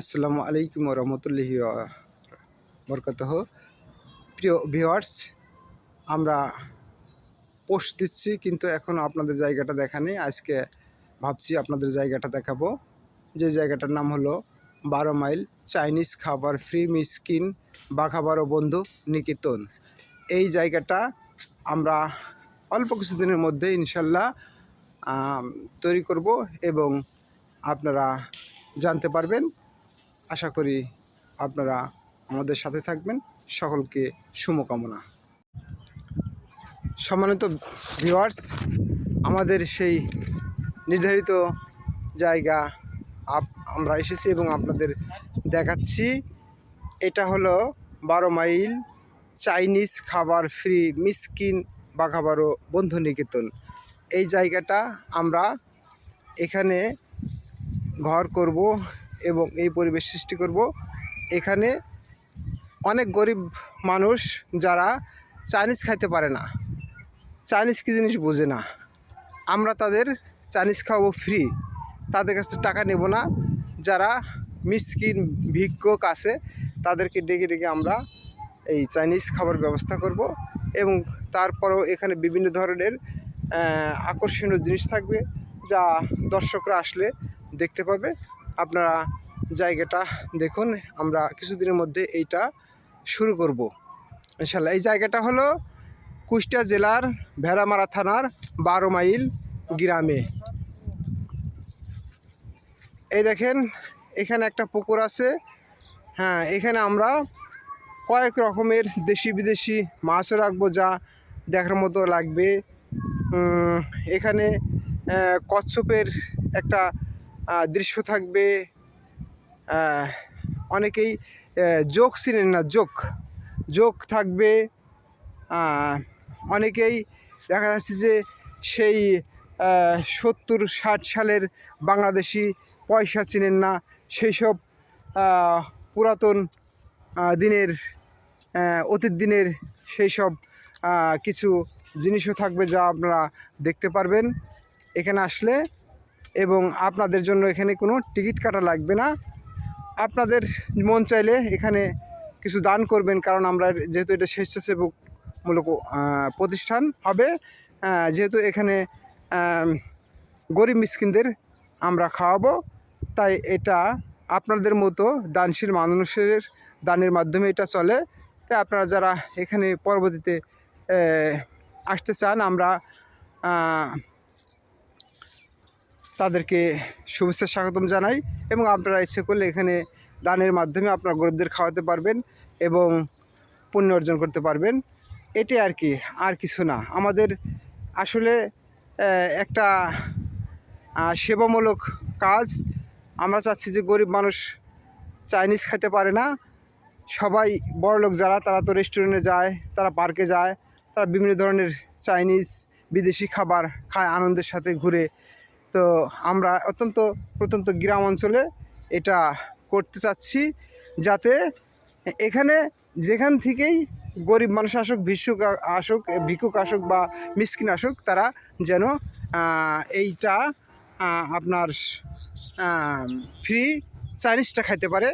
আসসালামু আলাইকুম রহমতুল্লাহি বরকত প্রিয় ভিওয়ার্স আমরা পোস্ট দিচ্ছি, কিন্তু এখন আপনাদের জায়গাটা দেখা নেই আজকে ভাবছি আপনাদের জায়গাটা দেখাবো। যে জায়গাটার নাম হলো বারো মাইল চাইনিজ খাবার ফ্রি মিসকিন বাঘাবারো বন্ধু নিকেতন। এই জায়গাটা আমরা অল্প কিছুদিনের মধ্যে ইনশাল্লাহ তৈরি করব এবং আপনারা জানতে পারবেন। আশা করি আপনারা আমাদের সাথে থাকবেন। সকলকে শুভকামনা। সম্মানিত ভিউয়ার্স আমাদের সেই নির্ধারিত জায়গা আমরা এসেছি এবং আপনাদের দেখাচ্ছি। এটা হলো বারো মাইল চাইনিজ খাবার ফ্রি মিসকিন বাঘাবারো বন্ধু নিকেতন এই জায়গাটা আমরা এখানে ঘর করব। এবং এই পরিবেশ সৃষ্টি করব। এখানে অনেক গরিব মানুষ যারা চাইনিজ খাইতে পারে না। চাইনিজ কী জিনিস বোঝে না। আমরা তাদের চাইনিজ খাওয়াবো ফ্রি তাদের কাছে টাকা নেব না। যারা মিসকিন, ভিক্ষুক আছে, তাদেরকে ডেকে ডেকে আমরা এই চাইনিজ খাবার ব্যবস্থা করব এবং তারপরেও এখানে বিভিন্ন ধরনের আকর্ষণীয় জিনিস থাকবে যা দর্শকরা আসলে দেখতে পাবে। আপনারা জায়গাটা দেখুন, আমরা কিছুদিনের মধ্যে এইটা শুরু করব। ইনশাল্লাহ এই জায়গাটা হলো কুষ্টিয়া জেলার ভেড়ামারা থানার বারো মাইল গ্রামে। এই দেখেন, এখানে একটা পুকুর আছে। হ্যাঁ এখানে আমরা কয়েক রকমের দেশি বিদেশি মাছও রাখব যা দেখার মতো লাগবে। এখানে কচ্ছপের একটা দৃশ্য থাকবে। অনেকেই জোক চিনেন না জোক জোক থাকবে। অনেকেই দেখা যাচ্ছে যে সেই সত্তর, ষাট সালের বাংলাদেশি পয়সা চিনেন না। সেই সব পুরাতন দিনের অতীত দিনের সেই সব কিছু জিনিসও থাকবে যা আপনারা দেখতে পারবেন। এখানে আসলে এবং আপনাদের জন্য এখানে কোনো টিকিট কাটা লাগবে না। আপনাদের মন চাইলে এখানে কিছু দান করবেন, কারণ আমরা যেহেতু এটা স্বেচ্ছাসেবকমূলক প্রতিষ্ঠান হবে যেহেতু এখানে গরিব মিসকিনদের আমরা খাওয়াবো। তাই এটা আপনাদের মতো দানশীল মানুষের দানের মাধ্যমে এটা চলে। তাই আপনারা যারা এখানে পরবর্তীতে আসতে চান, আমরা তাদেরকে শুভেচ্ছা স্বাগতম জানাই এবং আপনারা ইচ্ছে করলে এখানে দানের মাধ্যমে আপনারা গরিবদের খাওয়াতে পারবেন এবং পুণ্য অর্জন করতে পারবেন। এটি আর কি, আর কিছু না। আমাদের আসলে একটা সেবামূলক কাজ। আমরা চাচ্ছি যে গরিব মানুষ চাইনিজ খেতে পারে না। সবাই বড় লোক যারা, তারা তো রেস্টুরেন্টে যায়, তারা পার্কে যায়, তারা বিভিন্ন ধরনের চাইনিজ, বিদেশি খাবার খায়, আনন্দের সাথে ঘুরে। তো আমরা অত্যন্ত, প্রত্যন্ত গ্রাম অঞ্চলে এটা করতে চাচ্ছি যাতে এখানে যেখান থেকেই গরিব মানুষ আসুক, ভিক্ষুক আসুক ভিক্ষুক আসুক বা মিসকিন আসুক, তারা যেন এইটা আপনার ফ্রি চাইনিজটা খাইতে পারে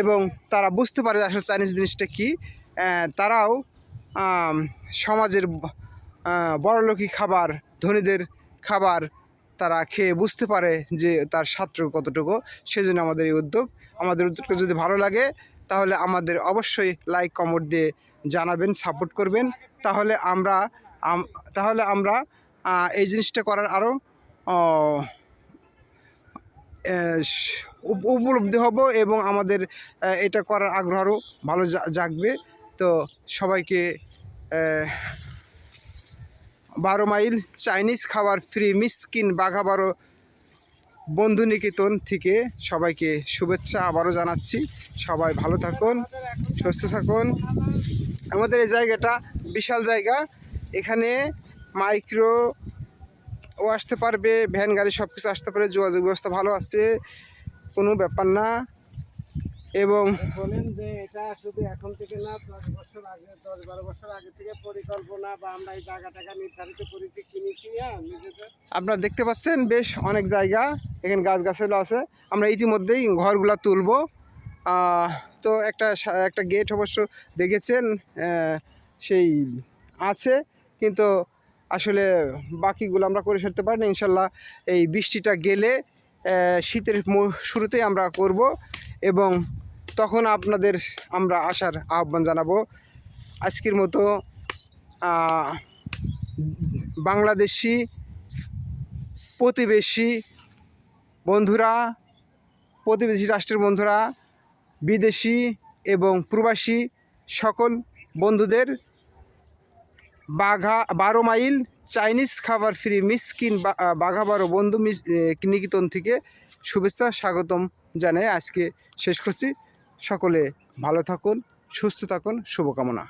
এবং তারা বুঝতে পারে আসলে চাইনিজ জিনিসটা কী। তারাও সমাজের বড়লোকি খাবার, ধনীদের খাবার তারা খেয়ে বুঝতে পারে যে তার স্বাদটুকু কতটুকু, সেজন্য আমাদের এই উদ্যোগ। আমাদের উদ্যোগটা যদি ভালো লাগে, তাহলে আমাদের অবশ্যই লাইক কমেন্ট দিয়ে জানাবেন সাপোর্ট করবেন। তাহলে আমরা তাহলে আমরা এই জিনিসটা করার আরও উপলব্ধি হব এবং আমাদের এটা করার আগ্রহ আরও ভালো জাগবে। তো সবাইকে বারো মাইল চাইনিজ খাবার ফ্রি মিসকিন বাঘা বারো বন্ধু নিকেতন থেকে সবাইকে শুভেচ্ছা আবারও জানাচ্ছি। সবাই ভালো থাকুন, সুস্থ থাকুন। আমাদের এই জায়গাটা বিশাল জায়গা। এখানে মাইক্রো ও আসতে পারবে, ভ্যান, গাড়ি সব কিছু আসতে পারে, যোগাযোগ ব্যবস্থা ভালো আছে, কোনো ব্যাপার না। এবং বলেন যে এটা শুধু এখন থেকে না দশ বছর আগে দশ বারো বছর আগে থেকে পরিকল্পনা বা আমরা এই জায়গা টাকা নির্ধারিত করেছি কিনেছি হ্যাঁ আপনারা দেখতে পাচ্ছেন বেশ অনেক জায়গা এখানে গাছ গাছগুলো আছে। আমরা ইতিমধ্যেই ঘরগুলা তুলব। তো একটা একটা গেট অবশ্য দেখেছেন সেই আছে কিন্তু আসলে বাকিগুলো আমরা করে সারতে পারি না ইনশাল্লাহ এই বৃষ্টিটা গেলে শীতের শুরুতেই আমরা করব এবং তখন আপনাদের আমরা আসার আহ্বান জানাব। আজকের মতো বাংলাদেশি প্রতিবেশী বন্ধুরা, প্রতিবেশী রাষ্ট্রের বন্ধুরা, বিদেশি এবং প্রবাসী সকল বন্ধুদের বাঘা, বারো মাইল চাইনিজ খাবার ফ্রি মিসকিন বাঘা বারো বন্ধু মিস নিকেতন থেকে শুভেচ্ছা, স্বাগতম জানাই। আজকে শেষ করছি। সকলে ভালো থাকুন সুস্থ থাকুন শুভকামনা।